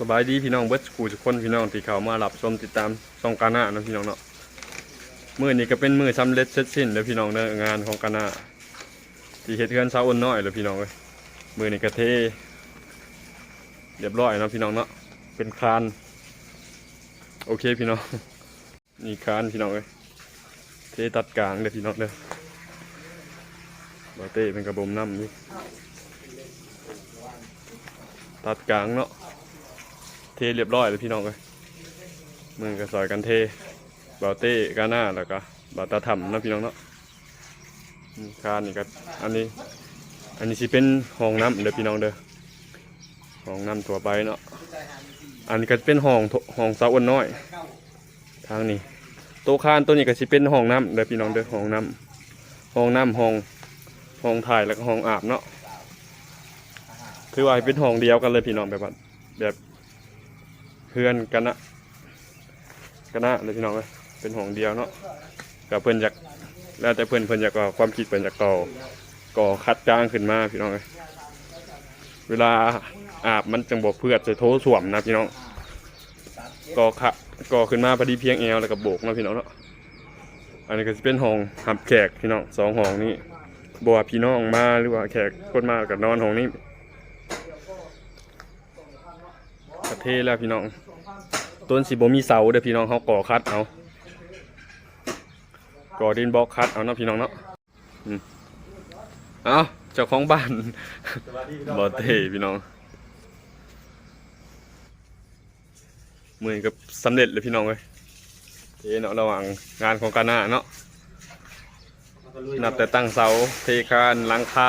สบายดีพี่น้องเบิร์ดกูทุกคนพี่น้องที่เขามารับชมติดตามช่องกาหน้านะพี่น้องเนาะมือนี้ก็เป็นมือสำเร็จเสร็จสิ้นแล้วพี่น้องเด้องานของกาหน้าที่เฮ็ดเฮือนเช้าอ้นน้อยแล้วพี่น้องเอ้ยมือนี้ก็เทเรียบร้อยนะพี่น้องเนาะเป็นคานโอเคพี่น้องนี่คานพี่น้องเอ้ยเทตัดกลางเด้อพี่น้องเด้อบ่เต้เป็นกระบมน้ำอยู่ตัดกลางเนาะ เทเรียบร้อยแล้วพี่น้องเลยมือก็ซอยกันเทบาเต้กาหน้าแล้วก็บาตาถ่ำนะพี่น้องเนาะคานนี่ก็อันนี้ อันนี้สิเป็นห้องน้ำเด้อพี่น้องเด้อห้องน้ำตัวไปเนาะอันนี้ก็เป็นห้องห้องเสาอ้วนน้อย ทางนี้โต๊ะคานตัวนี้ก็สิเป็นห้องน้ำเด้อพี่น้องเด้อห้องน้ำห้องน้ำห้องห้องถ่ายแล้วก็ห้องอาบเนาะคือว่าเป็นห้องเดียวกันเลยพี่น้องแบบแบบ เพื่อนกันนะกันนะเลยพี่น้องเลยเป็นห้องเดียวเนาะกับเพื่อนอยากแล้วแต่เพื่อนเพื่อนอยากก่อความคิดเพื่อนอยากก่อก่อคัดจ้างขึ้นมาพี่น้องเลยเวลาอาบมันจังบอกเพื่อจะโถสวมนะพี่น้องก่อขะก่อขึ้นมาพอดีเพียงเอวแล้วก็โบกนะพี่น้องเนาะอันนี้ก็จะเป็นห้องหับแขกพี่น้องสองห้องนี้บัวพี่น้องมาหรือว่าแขกคนมากับนอนห้องนี้ประเทศแล้วพี่น้อง ต้นสีบ่มีเสาเด้อพี่น้องเขาก่อคัดเอาก่อดินบล็อกคัดเอาเนาะพี่น้องเนาะอืมเอาเจ้าของบ้านบ่เท่พี่น้องมือกับสำเร็จเลยพี่น้องเลยเทเนาะระหว่างงานของกาหน้าเนาะนับแต่ตั้งเสาเทคานหลังคา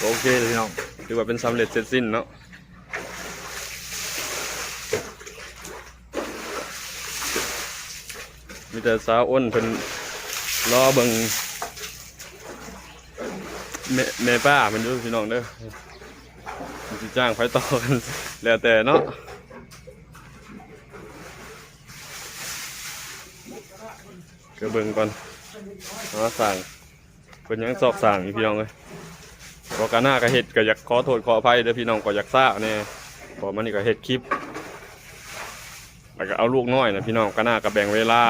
โอเคเลยพี่น้องถือว่าเป็นสำเร็จเสร็จสิ้นเนาะ มีแต่สาวอ้นเพิ่นรอเบิ่งแม่แม่ป้ามันดูพี่น้องเด้อมันสิจ้างไฟต่อกัน แล้วแต่เนาะก็เบิ่งก่อนหาสั่งเพิ่นยังสอบสั่งอยู่พี่น้องเลยก็กาหน้าก็เฮ็ดก็อยากขอโทษขออภัยเด้อพี่น้องก็อยากทราบแน่เพอมันนี่ก็เฮ็ดคลิปแล้วก็เอาลูกน้อยนะพี่น้องกาหน้าก็แบ่งเวลา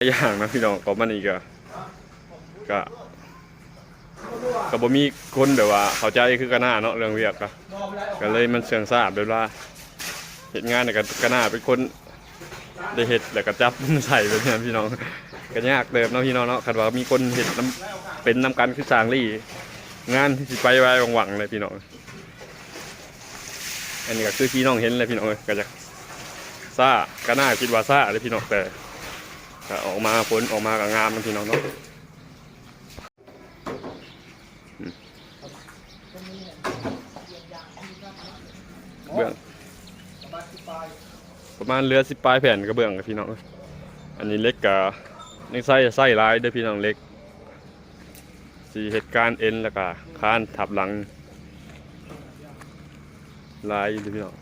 อย่างนะพี่น้องก็มันอีกอะก็ก็บ่มีคนแบบว่า เข้าใจคือกันหน้าเนาะเรื่องเวียกก็ก็เลยมันเสื่องทราบเวลาเฮ็ดงานเนี่ยก็กันหน้าเป็นคนได้เฮ็ดแล้วก็จับใส่แบบนี้พี่น้องก็ยากเติบเนาะพี่น้องเนาะคันว่ามีคนเฮ็ดน้ำเป็นน้ำกันคือสางลี่ งานที่สิไปไว้หวังๆเลยพี่น้องอันนี้ก็คือพี่น้องเห็นเลยพี่น้องก็จะซ่าก็น่าคิดว่าซ่าเลยพี่น้องแต่ ก็ออกมาผลออกมากับงามมันพี่น้องเนาะเบื้องประมาณเรือสิบปลายแผ่นกระเบื้องกับพี่น้อง อันนี้เล็กกับนี่ไส้ไส้ลายเด้วยพี่น้องเล็กสีเหตุการณ์เอ็นแล้วก็คานทับหลังลายเด้วยพี่น้อง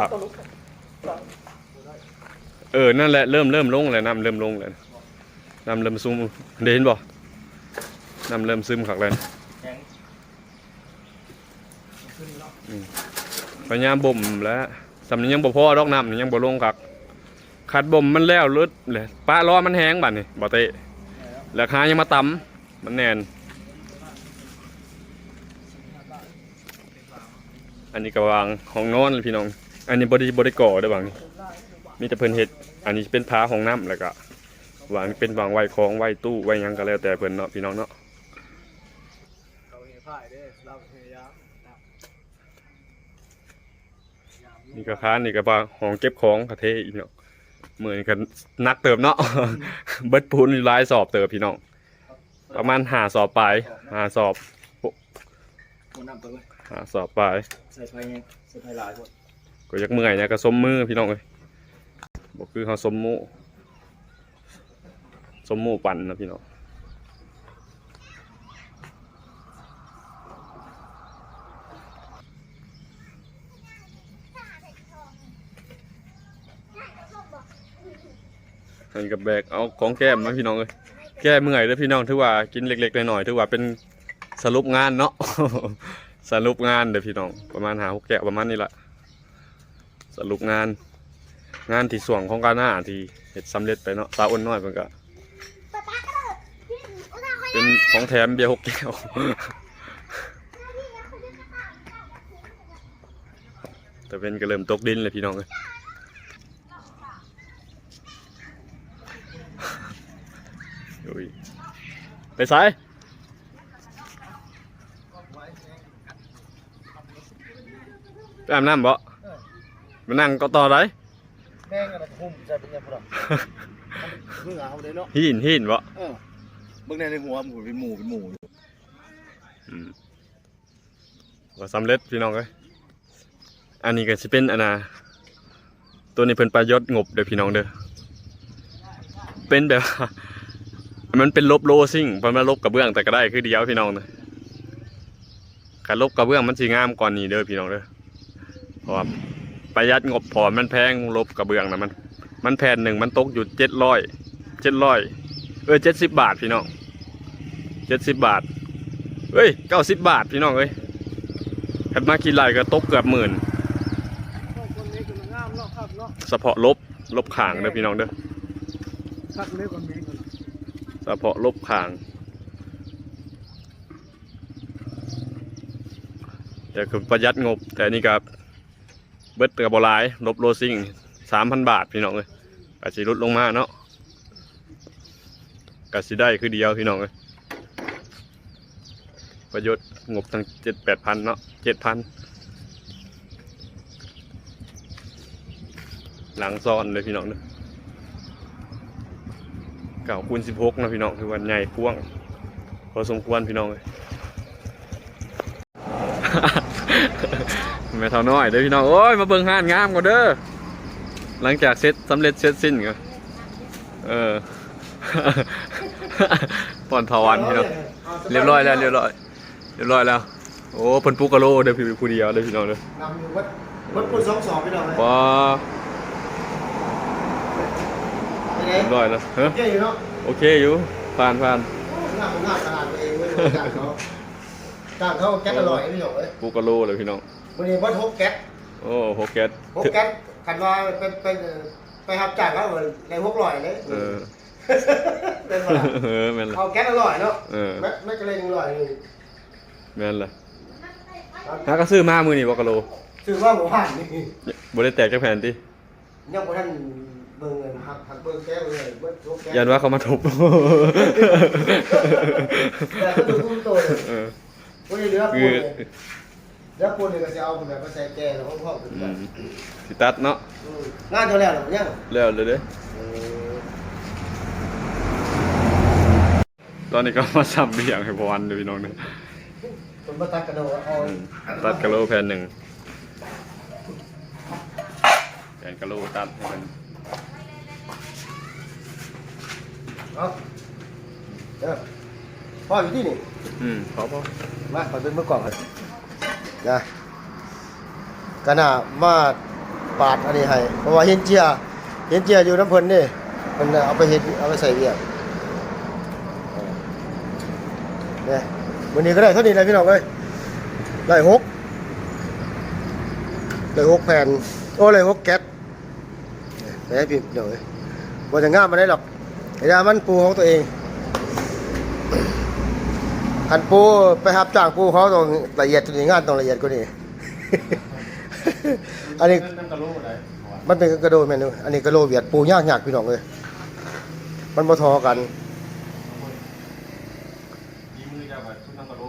ครับ เออ นั่นแหละเริ่มเริ่มลงเลยน้ำเริ่มลงเลยน้ำเริ่มซึมเดเห็นบ่น้ำเริ่มซึมขักเลยอืมพยายามบ่มแล้วสำนียังบ่พอดอกน้ำนี่ยังบ่ลงคักขัดบ่มมันแล้วลึดเลยป้าล้อมันแห้งบัดนี่บ่เตะแล้วขายังมาตำมันแน่น อันนี้ก็วางห้องนอนเลยพี่น้อง อันนี้บริบริก่อได้อบางนี่ มีแต่เพิ่นเฮ็ดอันนี้เป็นพาห้องน้ำแล้วก็วางเป็นวางไว้ของไว้ตู้ไว้หยังก็แล้วแต่เพิ่นเนาะพี่น้องเนาะเขาเฮพ่ายเด้เราเฮยานี่ก็ค้านนี่ก็ว่าห้องเก็บของประเทศอีกเนาะมือนี่ก็นักเติมเนาะ เบิดปูนหลายสอบเติมพี่น้องประมาณหาสอบปลายหาสอบหมดน้ำตัวเลยหาสอบปลายใส่ไฟไงใส่ไฟหลายคนก็ยักเมื่อยเนี่ยก็สมมือพี่น้องเลยบอ กคือเขาสมมูสมมูปั่นนะพี่น้องอันนี้กับแบกเอาของแก้มมาพี่น้องเลยแก้เมื่อยแล้วพี่น้องถือว่ากินเล็กๆหน่อยๆถือว่าเป็นสรุปงานเนาะ สรุปงานเด้อพี่น้องประมาณหาหกแกะประมาณนี้แหละสรุปงาน งานที่ส่วงของการหน้าที่เฮ็ดสำเร็จไปเนาะตาอ้นน้อยเพิ่นก็เป็นของแถมเบียร์หกแก้วแต่เป็นก็เริ่มตกดินเลยพี่น้องเลยอุ้ยไปสายไปอาบน้ำบ่มานั่งก็ต่อได้ แม่งอะไรคุ้มใจเป็นยังไงพวกเราเพิ่งเอาเลยเนาะหินหินบ่เออเบิ่งในในหัวหมูเป็นหมูเป็นหมูอยู่อืมก็สำเร็จพี่น้องเลยอันนี้ก็สิเป็นอันนาตัวนี้เพิ่นประยศงบเด้อพี่น้องเด้อเป็นแบบว่ามันเป็นลบโลซิ่งเพิ่นมาลบกระเบื้องแต่ก็ได้คือเดียวพี่น้องเด้อการลบกระเบื้องมันสิงามกว่านี้เด้อพี่น้องเด้อเพราะว่า ประหยัดงบพอมันแพงลบกระเบื้องนะมัน มันแผ่นหนึ่งมันตกอยู่เจ็ดร้อยเจ็ดร้อยเออเจ็ดสิบบาทพี่น้องเจ็ดสิบบาทเอ้ยเก้าสิบบาทพี่น้องเอ้ยแคบมากินไรก็ตกเกือบหมื่นเนาะเนาะเฉพาะลบลบขางเด้อพี่น้องเด้อเฉพาะลบขางเดี๋ยวคือประหยัดงบแต่อันนี่กับ บิดกับบหลายลบโลซิ่งสามพันบาทพี่น้องเลยกสิลดลงมาเนาะกสิได้คือเดียวพี่น้องเลยประโยชน์งบตั้งเจ็ดแปดพันเนาะเจ็ดพันหลังซ่อนเลยพี่น้องเด้อเก่าคูณสิบหกนะพี่น้องคือวันใหญ่พ่วงพอสมควรพี่น้องเลย แม่เท่าน้อยเด้อพี่น้องโอ้ยมาเบิ่งห้านงามก่อนเด้อหลังจากเสร็จสำเร็จเสร็จสิ้นก็เออปอนทวันพี่น้องเรียบร้อยแล้วเรียบร้อยเรียบร้อยแล้ว โอ้เพิ่นปุกกะโลเด้อพี่ผู้เดียวเด้อพี่น้องเด้อนำอยู่วัดวัดปุ่นสองสองพี่น้องเลยว้าเป็นไงเรียบร้อยแล้วเฮ้เจ๊อยู่เนาะโอเคอยู่ผ่านผ่านงามงามขนาดตัวเองไม่รู้จ้างเขาจ้างเขาแก๊สอร่อยพี่น้องเลยปุกกะโลเลยพี่น้อง วันนี้วัดหกแก๊สโอ้โหแก๊สหกแก๊สขันว่าเป็นเป็นไปหับจ่ายเขาในหกร้อยเลยเออเป็นว่าเออแม่นละเอาแก๊สอร่อยเนาะเออแม่แม่กระเลงอร่อยนี่แม่นละฮะก็ซื้อมามือนี่บอกกะโลถือว่าหมูหันนี่บ่ได้แตกจากแผ่นติยังพอท่านเบิ่งเงินหักหักเบิ่งแก้วเลยเบิ่งหกแก๊สยันว่าเขามาทุบแต่ก็ดูตุ้มโตเลยเอ อวันนี้เหลือคืปูอนเลยเหลือปูนเลยก็จะเอาแบบมาใส่แกงแล้วพ่อๆถึงอืกันมสิตัดเนาะอืมงานเท่าแล้วหรอเนี่ยแล้วเลยเด้อตอนนี้ก็มาสับเบี่ยงให้พอวันเด้อพี่น้องเด้อผมมาตัดกระโดดเอาอืมตัดกะโลแผ่นหนึ่งแผ่นกะโลตัดให้มันเอาเด้อพ่ออยู่ที่นี่อืมพอพอมาขอเป็นเมื่อก่อนเลย นะกันน่ะมาปาดอันนี้ให้เพราะว่าเห็นเจียเห็นเจียอยู่น้ำเพิ่นนี่มันเอาไปเห็ดเอาไปใส่เบียร์เนี่ยวันนี้ก็ได้เท่านี้เลยพี่น้องเอ้ยได้หกได้หกแผ่นโอ้เลยหกแก๊สไปให้พี่เดี๋ยวเลยว่าจะง่ามมาได้หรอกไอ้ยามันปูของตัวเอง คันปูไปหับจ้างปูเขาต้องละเอียดตัวนี้งานต้องละเอียดกว่านี้ อันนี้มันเป็นกระโดดแม่นอันนี้กระโดดเวียดปูยากยากพี่น้องเลยมันบ่ทอกันยีมือจะแบบชุดน้ำกะโล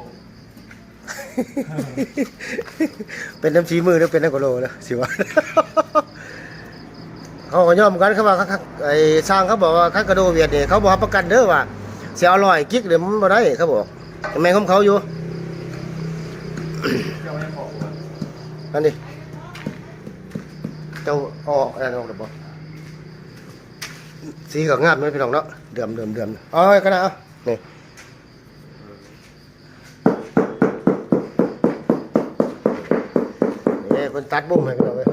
เป็นน้ำชีมือหรือเป็นน้ำกระโดดนะสิวะเขาก็ยอมกันเขาว่าเขาไอ้สร้างเขาบอกว่าขั้นกระโดดเวียดนี่เขาบอกรับประกันเด้อว่าเสียอร่อยกิ๊กเดี๋ยวมันบ่ได้เขาบอก แม่งของเขาอยู่นั่นดิเจ้าออกอะไรออกหรือเปล่าสีก็งามเลยพี่น้องเนาะเดือมเดือมเดือมอาให้กันนะเอานี่นี่คนตัดบุ้มให้พี่น้องเลย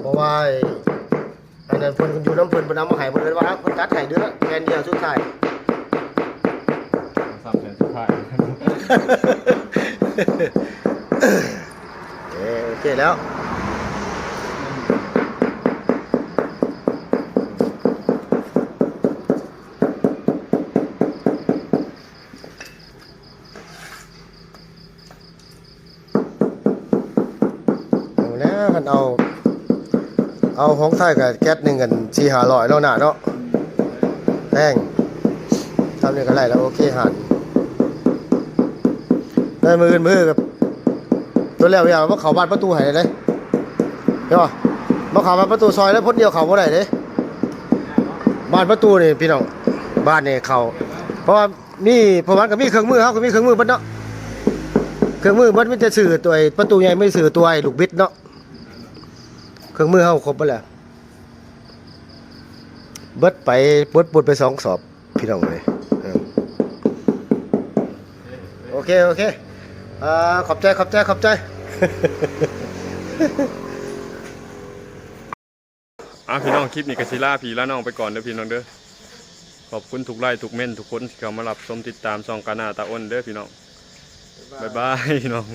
เพราะว่าอันนั้นเพิ่นคนอยู่น้ำเพิ่นเพิ่นเอามาให้เพิ่นเลยว่าเพิ่นตัดให้เดือนละแค่เดียวสุดท้าย่ายเอ้โอเคแล้วเอาแล้วกันเอา เอาของไทยกับแก๊สหนึ่งกันสี่หาร้อยแล้วหนาเนาะแพงทำนี่ก็ไรแล้วโอเคหัน ได้มือมือกับตัวแล้วอย่างว่าเขาบานประตูใหายเลยใช่ป่ะมาเขาบานประตูซอยแล้วพ้นเดียวเขาบ่ได้เลยบานประตูนี่พี่น้องบ้านนี่เขาเพราะว่ามีเพราะว่าก็มีเครื่องมือเขาก็มีเครื่องมือเบัดเนาะเครื่องมือเบัดไมันจะสื่อตัวไอ้ประตูใหญ่ไม่สื่อตัวไอ้ลูกบิดเนาะเครื่องมือเฮาครบไปแล้วเบิดไปปวดปวดไปสองสอบพี่น้องเลยโอเค โอเค อ่าขอบใจขอบใจขอบใจอะพี่น้องคลิปนี้กสิล่าพี่ละน้องไปก่อนเด้อพี่น้องเด้อขอบคุณทุกไลค์ทุกเม่นทุกคนที่เข้ามารับชมติดตามซองกานาตาอ้นเด้อพี่น้องบ๊ายบายพี่น้อง